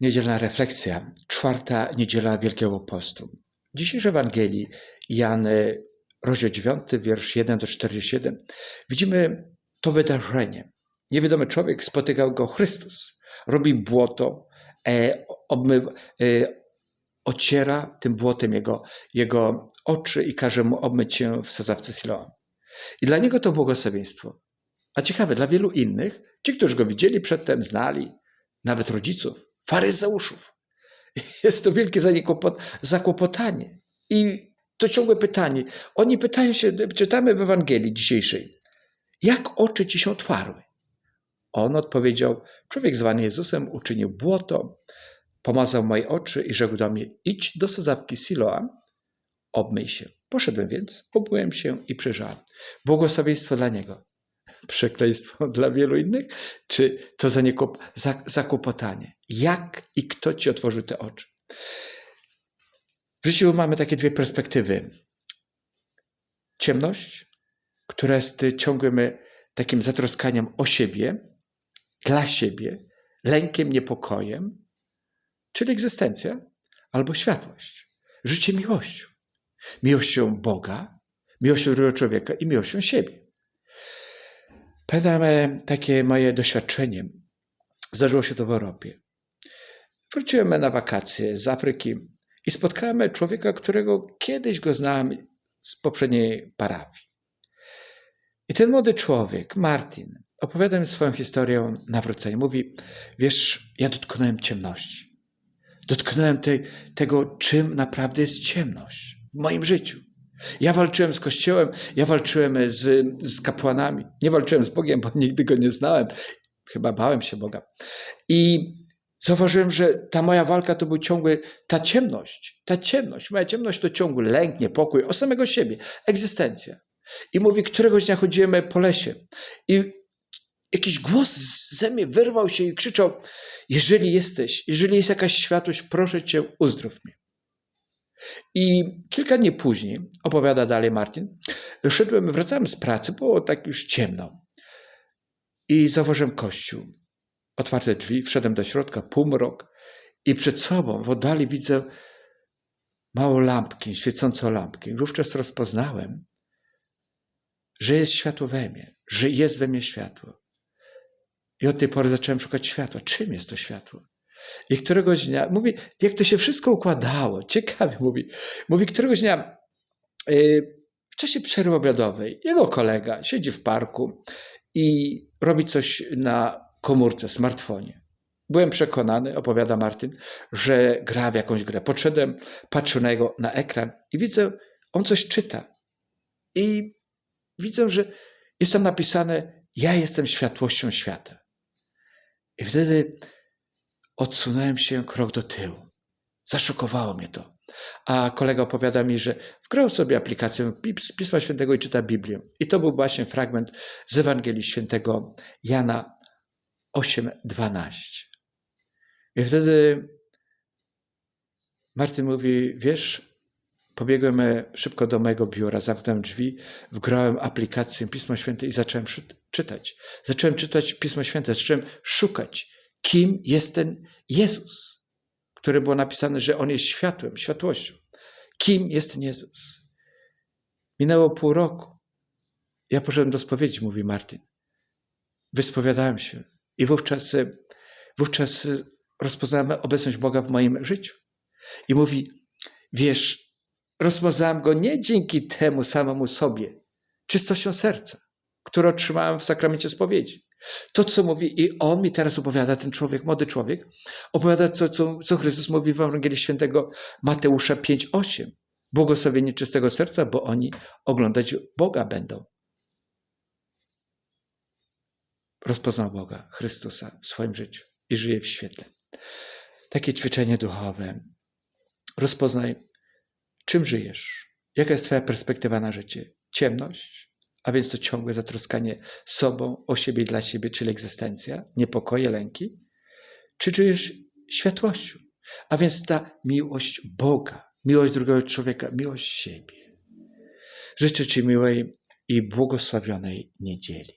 Niedzielna refleksja, czwarta niedziela Wielkiego Postu. W dzisiejszej Ewangelii Jan, e, rozdział 9, wiersz 1 do 47, widzimy to wydarzenie. Niewiadomy człowiek spotykał go Chrystus. Robi błoto, e, e, ociera tym błotem jego, jego oczy i każe mu obmyć się w sadzawce Siloam. I dla niego to błogosławieństwo. A ciekawe, dla wielu innych, ci, którzy go widzieli przedtem, znali, nawet rodziców, faryzeuszów. Jest to wielkie zakłopotanie. I to ciągłe pytanie. Oni pytają się, czytamy w Ewangelii dzisiejszej, jak oczy ci się otwarły? On odpowiedział, człowiek zwany Jezusem uczynił błoto, pomazał moje oczy i rzekł do mnie, idź do sadzawki Siloam, obmyj się. Poszedłem więc, obmyłem się i przyjrzałem. Błogosławieństwo dla niego. Przekleństwo dla wielu innych? Czy to zaniekop- za- zakłopotanie? Jak i kto ci otworzył te oczy? W życiu mamy takie dwie perspektywy. Ciemność, która jest ciągłym takim zatroskaniem o siebie, dla siebie, lękiem, niepokojem, czyli egzystencja, albo światłość, życie miłością. Miłością Boga, miłością drugiego człowieka i miłością siebie. Pamiętam takie moje doświadczenie. Zdarzyło się to w Europie. Wróciłem na wakacje z Afryki i spotkałem człowieka, którego kiedyś go znałem z poprzedniej parafii. I ten młody człowiek, Martin, opowiada mi swoją historię nawrócenia. Mówi, wiesz, ja dotknąłem ciemności. Dotknąłem tej, tego, czym naprawdę jest ciemność w moim życiu. Ja walczyłem z Kościołem, ja walczyłem z, z kapłanami. Nie walczyłem z Bogiem, bo nigdy go nie znałem. Chyba bałem się Boga. I zauważyłem, że ta moja walka to był ciągły, ta ciemność, ta ciemność, moja ciemność to ciągły lęk, niepokój o samego siebie, egzystencja. I mówi, któregoś dnia chodziłem po lesie i jakiś głos ze mnie wyrwał się i krzyczał, jeżeli jesteś, jeżeli jest jakaś światłość, proszę cię, uzdrów mnie. I kilka dni później, opowiada dalej Martin, szedłem, wracałem z pracy, było tak już ciemno. I zauważyłem kościół. Otwarte drzwi, wszedłem do środka, półmrok i przed sobą w oddali widzę małą lampkę, świecącą lampkę. Wówczas rozpoznałem, że jest światło we mnie, że jest we mnie światło. I od tej pory zacząłem szukać światła. Czym jest to światło? I któregoś dnia, mówi, jak to się wszystko układało, ciekawie mówi. Mówi, któregoś dnia yy, w czasie przerwy obiadowej jego kolega siedzi w parku i robi coś na komórce, smartfonie. Byłem przekonany, opowiada Martin, że gra w jakąś grę. Podszedłem, patrzę na jego na ekran i widzę, on coś czyta. I widzę, że jest tam napisane: Ja jestem światłością świata. I wtedy odsunąłem się krok do tyłu. Zaszokowało mnie to. A kolega opowiada mi, że wgrał sobie aplikację Pisma Świętego i czyta Biblię. I to był właśnie fragment z Ewangelii Świętego Jana 8:12. I wtedy Martin mówi, wiesz, pobiegłem szybko do mojego biura, zamknąłem drzwi, wgrałem aplikację Pisma Święte i zacząłem czytać. Zacząłem czytać Pismo Święte, zacząłem szukać, kim jest ten Jezus, który było napisane, że On jest światłem, światłością. Kim jest ten Jezus? Minęło pół roku. Ja poszedłem do spowiedzi, mówi Martin. Wyspowiadałem się i wówczas, wówczas rozpoznałem obecność Boga w moim życiu. I mówi, wiesz, rozpoznałem Go nie dzięki temu samemu sobie, czystością serca, którą otrzymałem w sakramencie spowiedzi. To, co mówi, i on mi teraz opowiada, ten człowiek, młody człowiek, opowiada, co, co, co Chrystus mówi w Ewangelii Świętego Mateusza 5,8. Błogosławieni czystego serca, bo oni oglądać Boga będą. Rozpoznał Boga, Chrystusa w swoim życiu i żyje w świetle. Takie ćwiczenie duchowe. Rozpoznaj, czym żyjesz, jaka jest Twoja perspektywa na życie. Ciemność, a więc to ciągłe zatroskanie sobą, o siebie i dla siebie, czyli egzystencja, niepokoje, lęki, czy żyjesz światłością, a więc ta miłość Boga, miłość drugiego człowieka, miłość siebie. Życzę Ci miłej i błogosławionej niedzieli.